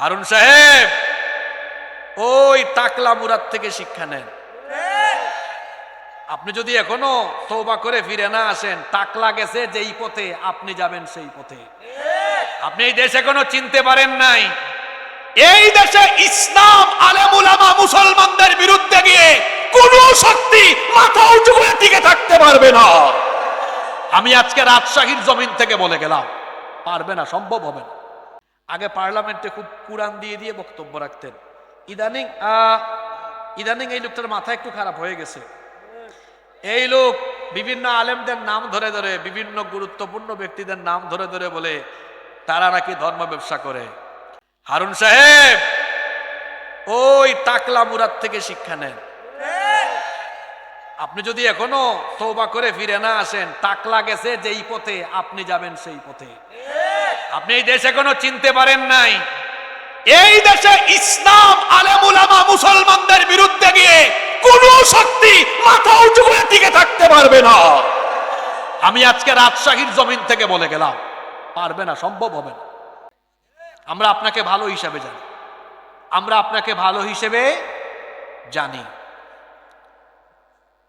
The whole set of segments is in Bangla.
হারুন সাহেব, ওই টাকলা মুরাদ থেকে শিক্ষা নেন। আপনি যদি এখনও তৌবা করে ফিরে না আসেন, টাকলা গেছে যেই পথে, আপনি যাবেন সেই পথে। আপনি এই দেশ এখনও চিনতে পারেন নাই। এই দেশে ইসলাম আলেমুলামা মুসলমানদের বিরুদ্ধে গিয়ে কোন শক্তি মাথা উঁচু করে টিকে থাকতে পারবে না। আমি আজকে রাজশাহীর জমিন থেকে বলে গেলাম, পারবে না, সম্ভব হবে না। আগে পার্লামেন্টে খুব কোরআন দিয়ে দিয়ে বক্তব্য রাখতেন। ইদানিং ইদানিং এই লোকটার মাথা একটু খারাপ হয়ে গেছে। এই লোক বিভিন্ন আলেমদের নাম ধরে ধরে, বিভিন্ন গুরুত্বপূর্ণ ব্যক্তিদের নাম ধরে ধরে বলে, তারা নাকি ধর্ম ব্যবসা করে। হারুন সাহেব, ওই টাকলা মুরাদ থেকে শিক্ষা নেন। আপনি যদি এখনও তৌবা করে ফিরে না আসেন, টাকলা গেছে যেই পথে, আপনি যাবেন সেই পথে। আপনি এই দেশে কোনো চিনতে পারেন নাই। এই দেশে ইসলাম আলেমুলামা মুসলমানদের বিরুদ্ধে গিয়ে কোন শক্তি মাথা উঁচু করে টিকে থাকতে পারবে না। আমি আজকে রাজশাহীর জমিন থেকে বলে গেলাম, পারবে না, সম্ভব হবে না। আমরা আপনাকে ভালো হিসাবে জানি। আমরা আপনাকে ভালো হিসেবে জানি।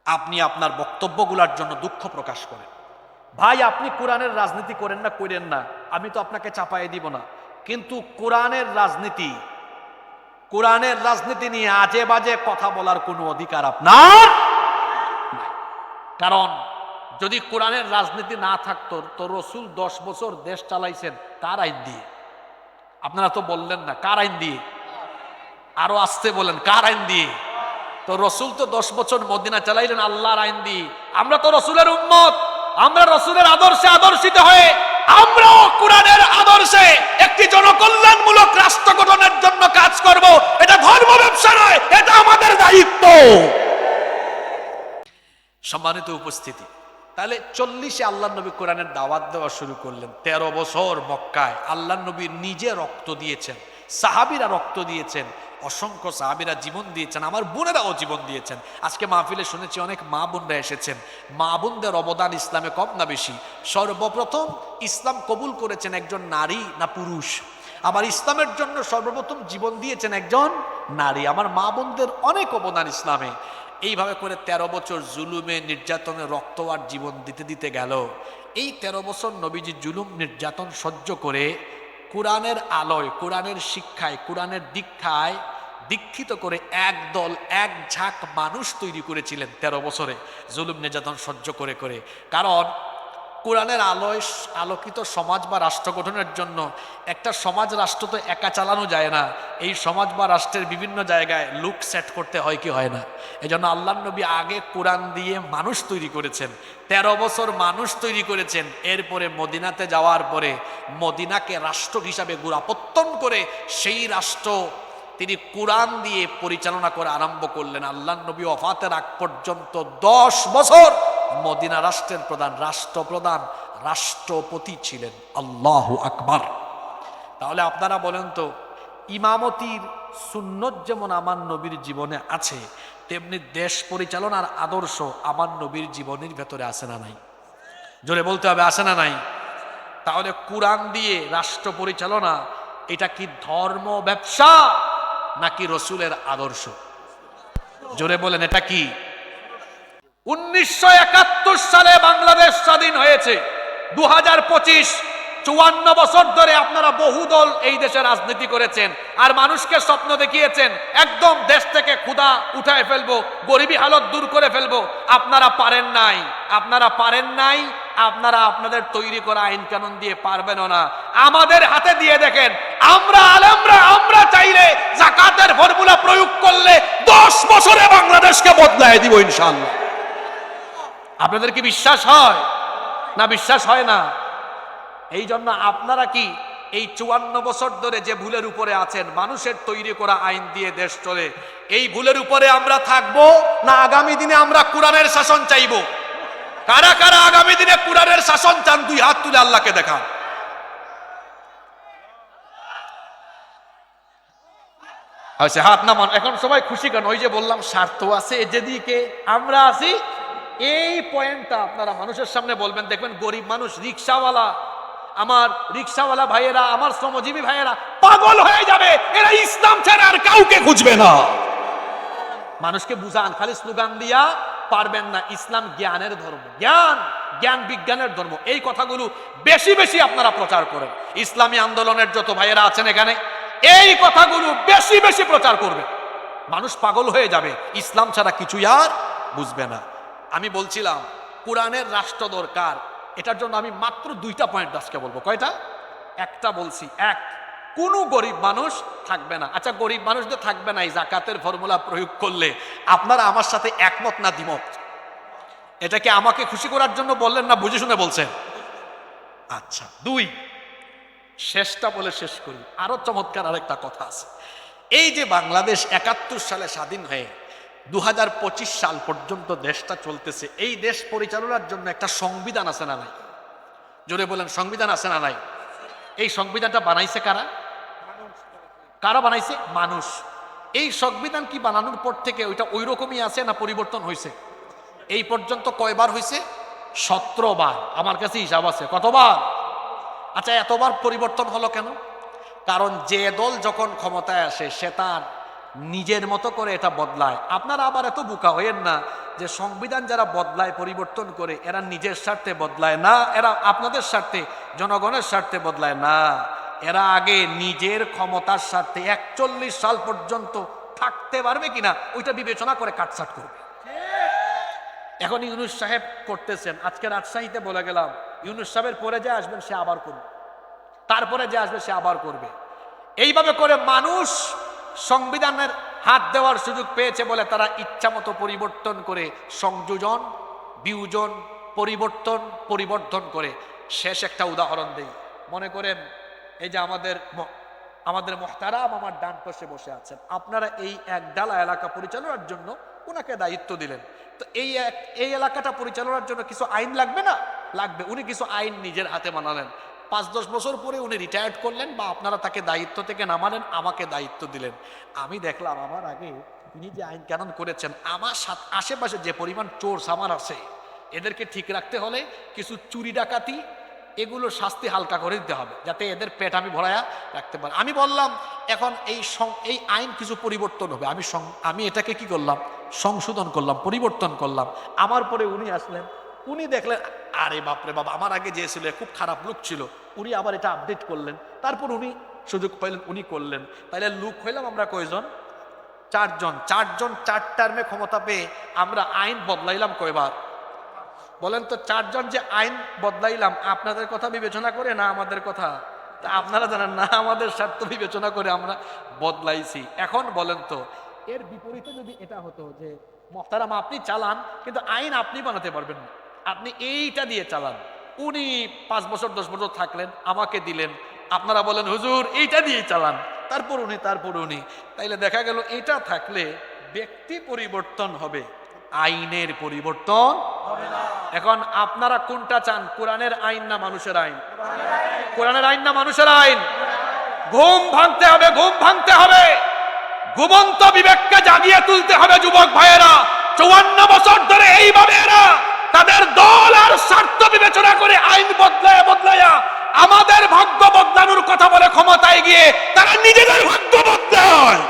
আপনি আপনার বক্তব্যগুলোর জন্য দুঃখ প্রকাশ করেন। ভাই, আপনি কোরআনের রাজনীতি করেন না করেন না। আমি তো আপনাকে চাপাই দিব না। কিন্তু কোরআনের রাজনীতি কোরআনের রাজনীতি নিয়ে আজে বাজে কথা বলার কোনো অধিকার আপনার? কারণ যদি কোরআনের রাজনীতি না থাকতো, তো রসুল দশ বছর দেশ চালাইছেন কার আইন দিয়ে? আপনারা তো বললেন না, কার আইন দিয়ে? আরও আসতে বলেন, কার আইন দিয়ে? তো রসুল তো দশ বছর মদিনা চালাইলেন আল্লাহর আইন দিয়ে। আমরা তো রসুলের উম্মত, আমরা রসুলের আদর্শে আদর্শিত হয়ে আমরাও কোরআনের আদর্শে একটি জনকল্যাণমূলক রাষ্ট্র গঠনের জন্য কাজ করব। এটা ধর্ম ব্যবসা নয়, এটা আমাদের দায়িত্ব। সম্মানিত উপস্থিতি, তাহলে চল্লিশে আল্লাহ নবী কোরআনের দাওয়াত দেওয়া শুরু করলেন। তেরো বছর মক্কায় আল্লাহ নবী নিজে রক্ত দিয়েছেন, সাহাবিরা রক্ত দিয়েছেন অসংখ্য সাহাবিরা জীবন দিয়েছেন, আমার বোনেরাও জীবন দিয়েছেন। আজকে মাহফিলে শুনেছি অনেক মা বোনরা এসেছেন। মা বোনদের অবদান ইসলামে কম না বেশি। সর্বপ্রথম ইসলাম কবুল করেছেন একজন নারী না পুরুষ? আবার ইসলামের জন্য সর্বপ্রথম জীবন দিয়েছেন একজন নারী। আমার মা বোনদের অনেক অবদান ইসলামে। এইভাবে করে ১৩ বছর জুলুমে, নির্যাতনে, রক্ত আর জীবন দিতে দিতে গেল। এই ১৩ বছর নবীজি জুলুম, নির্যাতন সহ্য করে কোরআনের আলোয়, কোরআনের শিক্ষায়, কোরআনের দীক্ষায় দীক্ষিত করে এক দল এক ঝাঁক মানুষ তৈরি করেছিলেন ১৩ বছরে। জুলুম নির্যাতন সহ্য করে করে। কারণ কোরআনের আলোয় আলোকিত সমাজ বা রাষ্ট্র গঠনের জন্য একটা সমাজ রাষ্ট্র তো একা চালানো যায় না। এই সমাজ বা রাষ্ট্রের বিভিন্ন জায়গায় লুক সেট করতে হয় কি হয় না। এই জন্য আল্লাহ নবী আগে কোরআন দিয়ে মানুষ তৈরি করেছেন। তেরো বছর মানুষ তৈরি করেছেন। এরপরে মদিনাতে যাওয়ার পরে মদিনাকে রাষ্ট্র হিসাবে গোড়াপত্তন করে সেই রাষ্ট্র তিনি কোরআন দিয়ে পরিচালনা করে আরম্ভ করলেন। আল্লাহ নবী অফাতের আগ পর্যন্ত দশ বছর মদিনা রাষ্ট্রের প্রধান, রাষ্ট্রপ্রধান, রাষ্ট্রপতি ছিলেন আল্লাহ আকবার। তাহলে আপনারা বলেন তো, ইমামতির সুন্নত যেমন আমার নবীর জীবনে আছে, তেমনি দেশ পরিচালনার আদর্শ আমার নবীর জীবনের ভেতরে আসে না নাই? জোরে বলতে হবে আসে না নাই? তাহলে কোরআন দিয়ে রাষ্ট্র পরিচালনা, এটা কি ধর্ম ব্যবসা নাকি রসুলের আদর্শ? জোরে বলেন, এটা কি? উনিশশো একাত্তর সালে বাংলাদেশ স্বাধীন হয়েছে। দু হাজার পঁচিশ বছর ধরে আপনারা এই দেশে রাজনীতি করেছেন আর মানুষকে স্বপ্ন দেখিয়েছেন, একদম দেশ থেকে উঠায় ফেলব, গরিবী হালত দূর করে ফেলব। আপনারা পারেন নাই, আপনারা পারেন নাই, আপনারা আপনাদের তৈরি করা আইন কানুন দিয়ে পারবেন না। আমাদের হাতে দিয়ে দেখেন, আমরা আলেমরা, আমরা চাইলে জাকাতের ফর্মুলা প্রয়োগ করলে দশ বছরে বাংলাদেশকে বদলায় দিব ইনশাল্লাহ আপনাদের কি বিশ্বাস হয়? না, বিশ্বাস হয় না। এই জন্য আপনারা কি এই চুয়ান্ন বছর ধরে যে ভুলের উপরে আছেন, মানুষের তৈরি করা আইন দিয়ে দেশ চলে, এই ভুলের উপরে আমরা থাকব না আগামী দিনে আমরা কোরআনের শাসন চাইব? কারা কারা আগামী দিনে কোরআনের শাসন চান? দুই হাত তুলে আল্লাহকে দেখান। হাত নামান। এখন সবাই খুশি কেন? ওই যে বললাম, স্বার্থ আছে যেদিকে আমরা আছি এই পয়েন্টটা আপনারা মানুষের সামনে বলবেন, দেখবেন গরিব মানুষ, রিক্সাওয়ালা, আমার রিক্সাওয়ালা ভাইয়েরা, আমার শ্রমজীবী ভাইয়েরা পাগল হয়ে যাবে। এরা ইসলাম ছাড়া আর কাউকে খুঁজবে না। মানুষকে বুঝান, খালি স্লোগান দিয়া পারবেন না। ইসলাম জ্ঞানের ধর্ম। জ্ঞান জ্ঞান বিজ্ঞানের ধর্ম। এই কথাগুলো বেশি বেশি আপনারা প্রচার করেন। ইসলামী আন্দোলনের যত ভাইয়েরা আছেন এখানে, এই কথাগুলো বেশি বেশি প্রচার করবে মানুষ পাগল হয়ে যাবে। ইসলাম ছাড়া কিছুই আর বুঝবে না। আমি বলছিলাম, কোরআনের রাষ্ট্র দরকার। এটার জন্য আমি মাত্র দুইটা পয়েন্ট আজকে বলব। কয়টা? একটা বলছি, এক, কোনো গরিব মানুষ থাকবে না। আচ্ছা গরিব মানুষদের থাকবে না, এই জাকাতের ফর্মুলা প্রয়োগ করলে। আপনারা আমার সাথে একমত না দ্বিমত? এটাকে আমাকে খুশি করার জন্য বললেন না বুঝে শুনে বলছেন? আচ্ছা দুই, শেষটা বলে শেষ করি। আরও চমৎকার আরেকটা কথা আছে। এই যে বাংলাদেশ একাত্তর সালে স্বাধীন হয়ে দু হাজার পঁচিশ সাল পর্যন্ত দেশটা চলতেছে। এই দেশ পরিচালনার জন্য একটা সংবিধান আছে না নাই? জোরে বলেন, সংবিধান আছে না নাই? এই সংবিধানটা বানাইছে কারা? কারা বানাইছে? মানুষ। এই সংবিধান কি বানানোর পর থেকে ওইটা ওই রকমই আছে না পরিবর্তন হয়েছে এই পর্যন্ত কয়বার হয়েছে সতেরো বার আমার কাছে হিসাব আছে। কতবার? আচ্ছা এতবার পরিবর্তন হলো কেন? কারণ যে দল যখন ক্ষমতায় আসে, সে তার নিজের মতো করে এটা বদলায়। আপনারা আবার এত বোকা হইেন না যে সংবিধান যারা বদলায়, পরিবর্তন করে, এরা নিজের স্বার্থে বদলায় না, এরা আপনাদের স্বার্থে, জনগণের স্বার্থে বদলায় না। এরা আগে নিজের ক্ষমতার স্বার্থে একচল্লিশ সাল পর্যন্ত থাকতে পারবে কিনা, ওইটা বিবেচনা করে কাটছাট করবে। এখন ইউনুস সাহেব করতেছেন, আজকে রাজশাহীতে বলে গেলাম, ইউনুস সাহেবের পরে যে আসবেন সে আবার করবে। তারপরে যে আসবে সে আবার করবে। এইভাবে করে মানুষ সংবিধানের হাত দেওয়ার সুযোগ পেয়েছে বলে তারা ইচ্ছা মতো পরিবর্তন করে সংযোজন, বিয়োজন, পরিবর্তন পরিবর্তন করে। শেষ একটা উদাহরণ দেই। মনে করেন, এই যে আমাদের আমাদের মহতারাম আমার ডান পাশে বসে আছেন। আপনারা এই এক ডালা এলাকা পরিচালনার জন্য ওনাকে দায়িত্ব দিলেন। তো এই এক, এই এলাকাটা পরিচালনার জন্য কিছু আইন লাগবে না? লাগবে। উনি কিছু আইন নিজের হাতে বানালেন। পাঁচ দশ বছর পরে উনি রিটায়ার্ড করলেন বা আপনারা তাকে দায়িত্ব থেকে নামালেন, আমাকে দায়িত্ব দিলেন। আমি দেখলাম আমার আগে তিনি যে আইন কানুন করেছেন, আমার সাথে আশেপাশে যে পরিমাণ চোর সামান আছে, এদেরকে ঠিক রাখতে হলে কিছু চুরি ডাকাতি, এগুলো শাস্তি হালকা করে দিতে হবে, যাতে এদের পেট আমি ভরায়া রাখতে পারি। আমি বললাম, এখন এই এই আইন কিছু পরিবর্তন হবে। আমি আমি এটাকে কি করলাম? সংশোধন করলাম, পরিবর্তন করলাম। আমার পরে উনি আসলেন। উনি দেখলেন, আরে বাপরে বাবা আমার আগে যে ছিল, খুব খারাপ লুক ছিল। উনি আবার এটা আপডেট করলেন। তারপর উনি সুযোগ পাইলেন, উনি করলেন। তাহলে লুক হইলাম আমরা কয়জন? চারজন। চারজন, চার টার্মে ক্ষমতা পেয়ে আমরা আইন বদলাইলাম কয়বার? বলেন তো, চারজন যে আইন বদলাইলাম, আপনাদের কথা বিবেচনা করে না আমাদের কথা? আপনারা জানেন না, আমাদের স্বার্থ বিবেচনা করে আমরা বদলাইছি। এখন বলেন তো, এর বিপরীতে যদি এটা হতো যে, মহতারাম আপনি চালান, কিন্তু আইন আপনি বানাতে পারবেন না। আপনি এইটা দিয়ে চালান। উনি পাঁচ বছর, দশ বছর থাকলেন, আমাকে দিলেন। আপনারা বলেন, হুজুর, এইটা দিয়ে চালান। তারপর উনি তারপর উনি। তাইলে দেখা গেল, এটা থাকলে ব্যক্তি পরিবর্তন হবে, আইনের পরিবর্তন এখন আপনারা কোনটা চান, কোরআনের আইন না মানুষের আইন? কোরআনের আইন না মানুষের আইন? ঘুম ভাঙতে হবে, ঘুম ভাঙতে হবে। ঘুমন্ত বিবেককে জাগিয়ে তুলতে হবে যুবক ভাইয়েরা। চুয়ান্ন বছর ধরে এইভাবে এরা তাদের দল আর স্বার্থ বিবেচনা করে আইন বদলায় বদলায়া আমাদের ভাগ্য বদলানোর কথা বলে ক্ষমতায় গিয়ে তারা নিজেদের ভাগ্য বদলায়।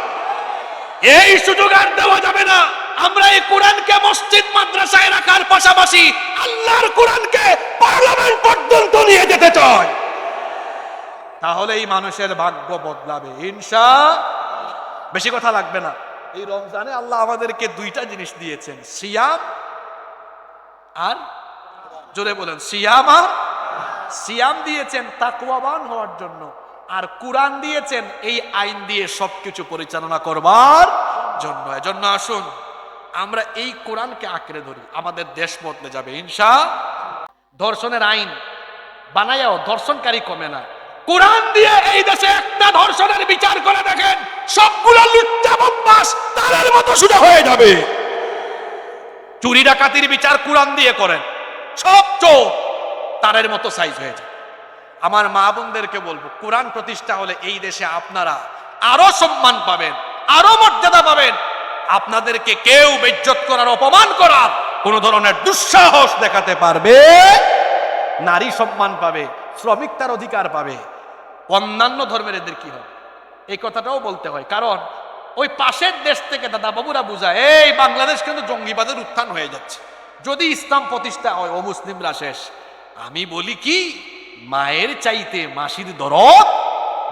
এই সুযোগ আর দেওয়া যাবে না। আমরা এই কোরআনকে মসজিদ, মাদ্রাসায় রাখার পাশাপাশি আল্লাহর কোরআনকে পার্লামেন্ট পর্যন্ত নিয়ে যেতে চাই। তাহলে এই মানুষের ভাগ্য বদলাবে। ইনশা বেশি কথা লাগবে না। এই রমজানে আল্লাহ আমাদেরকে দুইটা জিনিস দিয়েছেন। সিয়াম আর জোরে বলেন, সিয়াম সিয়াম দিয়েছেন তাকুয়াবান হওয়ার জন্য, আর কোরআন দিয়েছেন এই আইন দিয়ে সবকিছু পরিচালনা করবার জন্য। এজন্য আসুন, আমরা এই কোরআনকে আঁকড়ে ধরি, আমাদের দেশ বদলে যাবে, ইনশা ধর্ষণের আইন বানায়াও ধর্ষণকারী কমে না। কোরআন দিয়ে এই দেশে একটা ধর্ষণের বিচার করে দেখেন, সবগুলো লুচ্চা বদমাস তাদের মতো সোজা হয়ে যাবে। চুরি ডাকাতির বিচার কোরআন দিয়ে করেন। সব চোর তারের মতো সাইজ হয়ে যায়। আমার মা বোনদেরকে বলব, কোরআন প্রতিষ্ঠা হলে এই দেশে আপনারা আরও সম্মান পাবেন, আরও মর্যাদা পাবেন। আপনাদেরকে কেউ বেজ্জত করার, অপমান করার কোন ধরনের দুঃসাহস দেখাতে পারবে, নারী সম্মান পাবে, শ্রমিক তার অধিকার পাবে। অন্যান্য ধর্মের এদের কি হবে? এই কথাটাও বলতে হয়। কারণ ওই পাশের দেশ থেকে দাদা বাবুরা বুঝায়, এই বাংলাদেশ কিন্তু জঙ্গিবাদের উত্থান হয়ে যাচ্ছে। যদি ইসলাম প্রতিষ্ঠা হয়, ও মুসলিমরা শেষ। আমি বলি কি, মায়ের চাইতে মাসির দরদ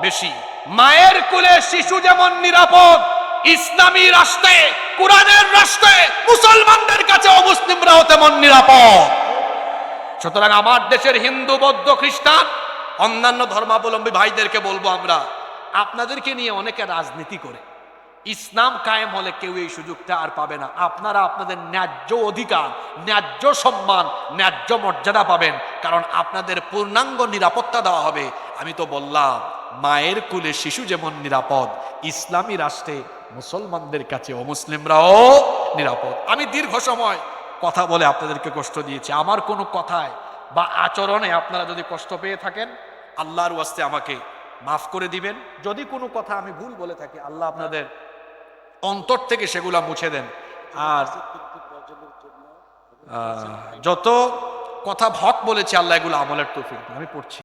বেশি। মায়ের কোলে শিশু যেমন নিরাপদ, ইসলামী রাষ্ট্রে, কোরআনের রাষ্ট্রে, মুসলমানদের কাছে অমুসলিমরাও তেমন নিরাপদ। সুতরাং আমার দেশের হিন্দু, বৌদ্ধ, খ্রিস্টান, অন্যান্য ধর্মাবলম্বী ভাইদেরকে বলব আমরা, আপনাদেরকে নিয়ে অনেকে রাজনীতি করে। ইসলাম কায়েম হলে কেউ এই সুযোগটা আর পাবে না। আপনারা আপনাদের ন্যায্য অধিকার, ন্যায্য সম্মান, ন্যায্য মর্যাদা পাবেন, কারণ আপনাদের পূর্ণাঙ্গ নিরাপত্তা দেওয়া হবে। আমি তো বললাম, মায়ের কুলে শিশু যেমন নিরাপদ, ইসলামী রাষ্ট্রে মুসলমানদের কাছে অমুসলিমরাও নিরাপদ। আমি দীর্ঘ সময় কথা বলে আপনাদেরকে কষ্ট দিয়েছি। আমার কোনো কথায় বা আচরণে আপনারা যদি কষ্ট পেয়ে থাকেন, আল্লাহর ওয়াস্তে আমাকে মাফ করে দিবেন। যদি কোনো কথা আমি ভুল বলে থাকি, আল্লাহ আপনাদের অন্তর থেকে সেগুলা মুছে দেন। আর যত কথা হক বলেছে, আল্লাহ এগুলো আমলের তৌফিক আমি পড়ছি।